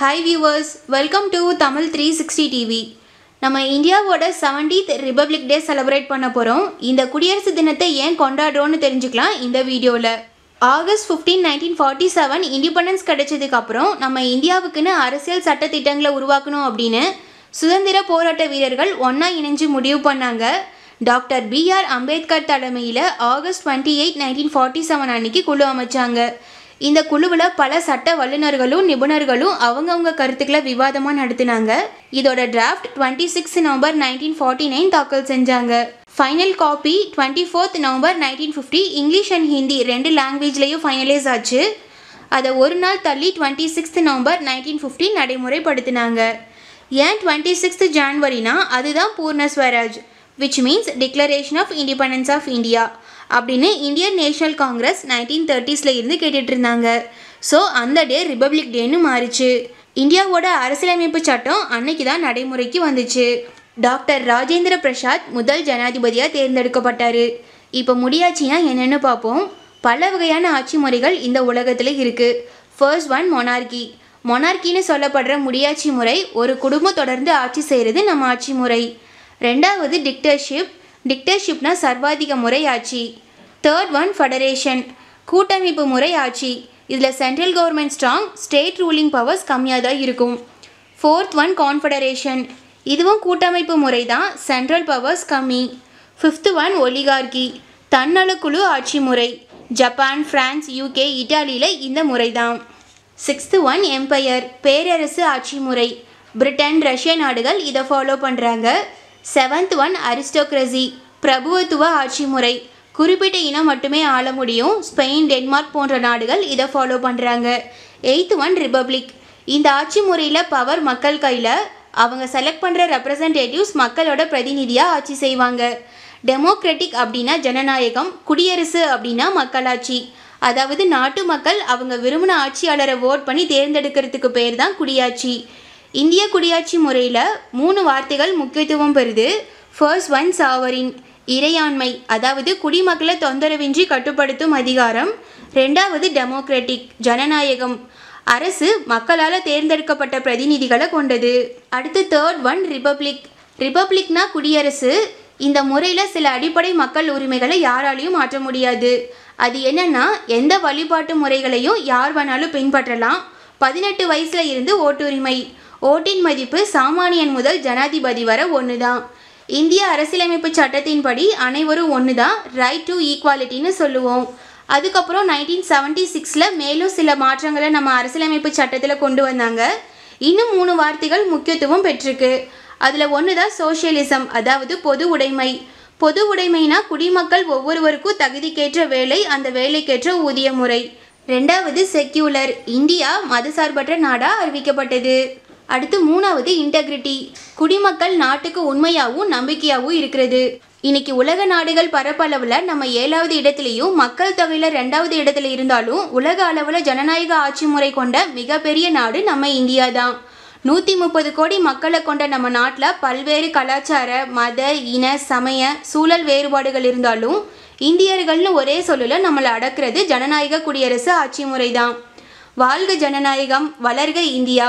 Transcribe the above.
Hi viewers welcome to Tamil three sixty TV நம்ம இந்தியாவோட seventeenth republic day celebrate பண்ண போகிறோம் இந்த குடியரசு தினத்தை ஏன் கொண்டாடுறோன்னு தெரிஞ்சுக்கலாம் இந்த வீடியோவில் August fifteen nineteen forty seven independence கிடைச்சதுக்கு அப்புறம் நம்ம இந்தியாவுக்குன்னு அரசியல் சட்ட திட்டங்களை உருவாக்கணும் அப்படின்னு சுதந்திர போராட்ட வீரர்கள் ஒன்றா இணைஞ்சு முடிவு பண்ணாங்க. டாக்டர் பிஆர் அம்பேத்கர் தலைமையில் August twenty eight nineteen forty seven அன்னைக்கு குழு அமைச்சாங்க. இந்த குழுவில் பல சட்ட வல்லுநர்களும் நிபுணர்களும் அவங்கவுங்க கருத்துக்களை விவாதமாக நடத்தினாங்க. இதோட draft twenty six November nineteen forty nine தாக்கல் செஞ்சாங்க. Final copy twenty fourth November nineteen fifty English and Hindi ரெண்டு லாங்குவேஜ்லேயும் ஃபைனலைஸ் ஆச்சு. அதை ஒரு நாள் தள்ளி twenty sixth November nineteen fifty நடைமுறைப்படுத்தினாங்க. ஏன் டுவெண்ட்டி சிக்ஸ்த் ஜான்வரினா அதுதான் Purna Swaraj which means declaration of independence of India அப்படின்னு இந்தியன் நேஷனல் காங்கிரஸ் நைன்டீன் தேர்ட்டிஸில் இருந்து கேட்டுட்டு இருந்தாங்க ஸோ அந்த டே ரிப்பப்ளிக் டேன்னு மாறிச்சு. இந்தியாவோட அரசியலமைப்பு சட்டம் அன்னைக்கு தான் நடைமுறைக்கு வந்துச்சு. டாக்டர் ராஜேந்திர பிரசாத் முதல் ஜனாதிபதியாக தேர்ந்தெடுக்கப்பட்டார். இப்போ முடியாட்சினா என்னென்னு பார்ப்போம். பல வகையான ஆட்சி முறைகள் இந்த உலகத்தில் இருக்குது ஃபர்ஸ்ட் ஒன் மொனார்கி மொனார்கின்னு சொல்லப்படுற முடியாட்சி முறை ஒரு குடும்பம் தொடர்ந்து ஆட்சி செய்கிறது நம்ம ஆட்சி முறை. ரெண்டாவது டிக்டர்ஷிப் டிக்டர்ஷிப்னா சர்வாதிக முறை ஆட்சி தேர்ட் ஒன் ஃபெடரேஷன் கூட்டமைப்பு முறை ஆட்சி இதில் central government strong state ruling powers கம்மியாக தான் இருக்கும். ஃபோர்த் ஒன் கான்ஃபெடரேஷன் இதுவும் கூட்டமைப்பு முறை தான் சென்ட்ரல் பவர்ஸ் கம்மி. ஃபிஃப்த்து ஒன் ஒலிகார்கி தன்னலக்குழு ஆட்சி முறை. ஜப்பான் ஃப்ரான்ஸ் யூகே இட்டாலியில் இந்த முறை தான் சிக்ஸ்த்து ஒன் எம்பையர் பேரரசு ஆட்சி முறை. பிரிட்டன் ரஷ்ய நாடுகள் இதை ஃபாலோ பண்ணுறாங்க செவன்த் ஒன் அரிஸ்டோக்ரஸி பிரபுவத்துவ ஆட்சி முறை குறிப்பிட்ட இனம் மட்டுமே ஆள முடியும். ஸ்பெயின் டென்மார்க் போன்ற நாடுகள் இதை ஃபாலோ பண்ணுறாங்க எயித்து ஒன் ரிப்பப்ளிக் இந்த ஆட்சி முறையில் பவர் மக்கள் கையில் அவங்க செலக்ட் பண்ணுற ரெப்ரசன்டேட்டிவ்ஸ் மக்களோட பிரதிநிதியாக ஆட்சி செய்வாங்க. டெமோக்ராட்டிக் அப்படின்னா ஜனநாயகம் குடியரசு அப்படின்னா மக்களாட்சி. அதாவது நாட்டு மக்கள் அவங்க விரும்பின ஆட்சியாளரை ஓட் பண்ணி தேர்ந்தெடுக்கிறதுக்கு பேர் தான் குடியாட்சி. இந்திய குடியாட்சி முறையில் மூணு வார்த்தைகள் முக்கியத்துவம் பெறுது. ஃபர்ஸ்ட் ஒன் சாவரின் இறையாண்மை அதாவது குடிமக்களை தொந்தரவின்றி கட்டுப்படுத்தும் அதிகாரம். ரெண்டாவது டெமோக்ராட்டிக் ஜனநாயகம். அரசு மக்களால் தேர்ந்தெடுக்கப்பட்ட பிரதிநிதிகளை கொண்டது. அடுத்து தேர்ட் ஒன் ரிப்பப்ளிக் ரிப்பப்ளிக்னா குடியரசு. இந்த முறையில் சில அடிப்படை மக்கள் உரிமைகளை யாராலையும் மாற்ற முடியாது. அது என்னன்னா எந்த வழிபாட்டு முறைகளையும் யார் வேணாலும் பின்பற்றலாம். பதினெட்டு வயசுல இருந்து ஓட்டுரிமை. ஓட்டின் மதிப்பு சாமானியன் முதல் ஜனாதிபதி வரை ஒன்று தான் இந்திய அரசியலமைப்பு சட்டத்தின்படி அனைவரும் ஒன்று தான் ரைட் டு ஈக்குவாலிட்டின்னு சொல்லுவோம். அதுக்கப்புறம் நைன்டீன் செவன்ட்டி சிக்ஸில் மேலும் சில மாற்றங்களை நம்ம அரசியலமைப்பு சட்டத்தில் கொண்டு வந்தாங்க. இன்னும் மூணு வார்த்தைகள் முக்கியத்துவம் பெற்றிருக்கு. அதில் ஒன்று தான் சோஷியலிசம் அதாவது பொது உடைமை. பொது உடைமைனா குடிமக்கள் ஒவ்வொருவருக்கும் தகுதிக்கேற்ற வேலை அந்த வேலைக்கேற்ற ஊதிய முறை ரெண்டாவது செக்யூலர் இந்தியா மதசார்பற்ற நாடாக அறிவிக்கப்பட்டது. அடுத்து மூணாவது இன்டெகிரிட்டி குடிமக்கள் நாட்டுக்கு உண்மையாகவும் நம்பிக்கையாகவும் இருக்கிறது. இன்னைக்கு உலக நாடுகள் பரப்பளவில் நம்ம ஏழாவது இடத்துலையும் மக்கள் தொகையில் ரெண்டாவது இடத்துல இருந்தாலும் உலக அளவில் ஜனநாயக ஆட்சி முறை கொண்ட மிகப்பெரிய நாடு நம்ம இந்தியா தான். நூற்றி முப்பது கோடி மக்களை கொண்ட நம்ம நாட்டில் பல்வேறு கலாச்சார மத இன சமய சூழல் வேறுபாடுகள் இருந்தாலும் இந்தியர்கள்னு ஒரே சொல்லில் நம்மளை அடக்கிறது ஜனநாயக குடியரசு ஆட்சி முறை தான். வாழ்க ஜனநாயகம் வளர்க India.